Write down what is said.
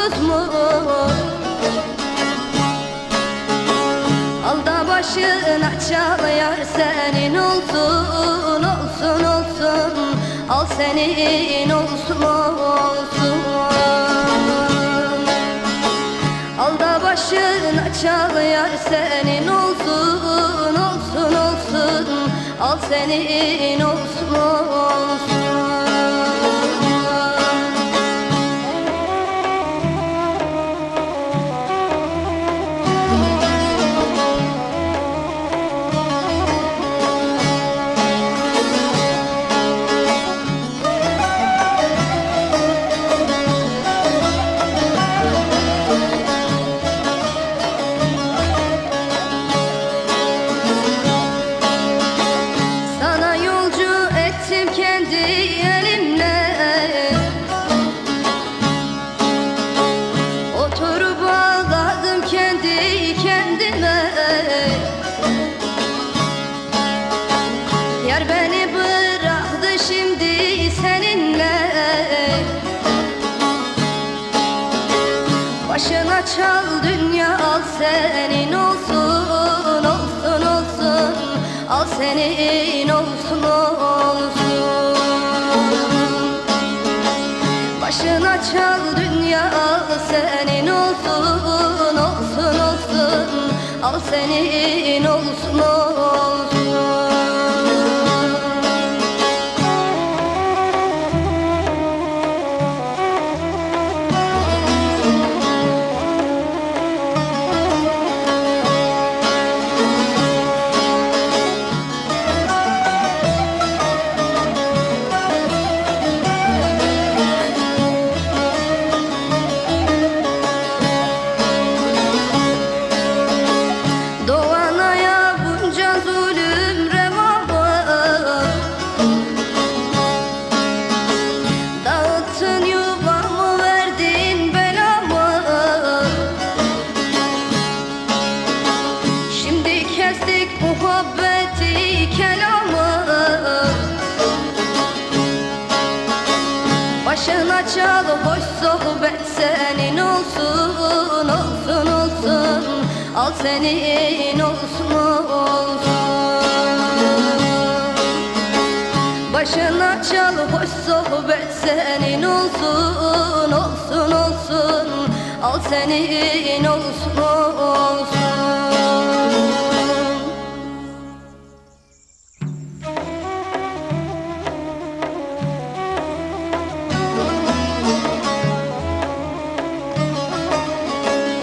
mutsuz mu? Al da başına çal yar senin olsun olsun olsun. Al senin olsun olsun. Al da başına çal yar senin olsun olsun olsun. Al senin olsun olsun Başına çal dünya al senin olsun olsun olsun. Al senin olsun olsun. Başına çal dünya al senin olsun olsun olsun. Al senin olsun olsun kestik muhabbeti kelamı Başına çal hoş sohbet senin olsun olsun olsun. Al senin olsun olsun. Başına çal hoş sohbet senin olsun olsun olsun. Al senin olsun olsun